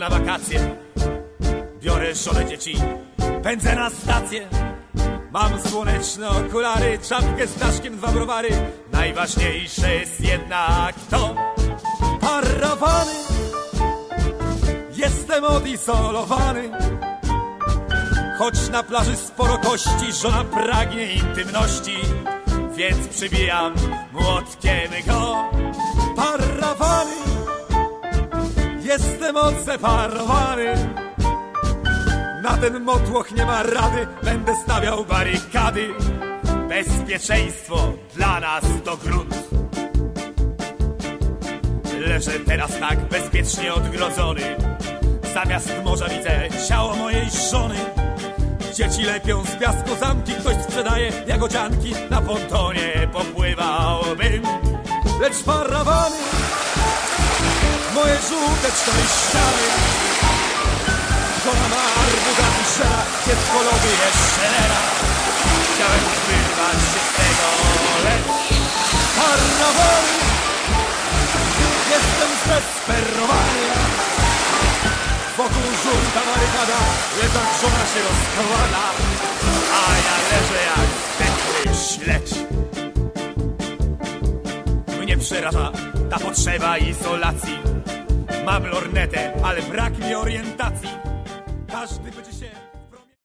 na wakacje. Biorę żonę dzieci, pędzę na stację. Mam słoneczne okulary, czapkę z daszkiem, dwa browary. Najważniejsze jest jednak to parawany. Jestem odizolowany. Choć na plaży sporo kości, żona pragnie intymności, więc przybijam młotkiem go. Jestem odseparowany. Na ten motłoch nie ma rady, będę stawiał barykady. Bezpieczeństwo dla nas to grunt. Leżę teraz tak bezpiecznie odgrodzony. Zamiast morza widzę ciało mojej żony. Dzieci lepią z piasku zamki, ktoś sprzedaje jagodzianki. Na pontonie popływałbym, lecz parawany moje żółte cztery ściany. Żona ma arbuza strzela, dziecko lody jeszcze lera. Chciałem wyrwać się z tego, lecz parawany jestem zdesperowany. Wokół żółta barykada, jednak żona się rozkłada, a ja leżę jak zdechły śledź. Mnie przeraża ta potrzeba izolacji. Mam lornetę, ale brak mi orientacji. Każdy będzie się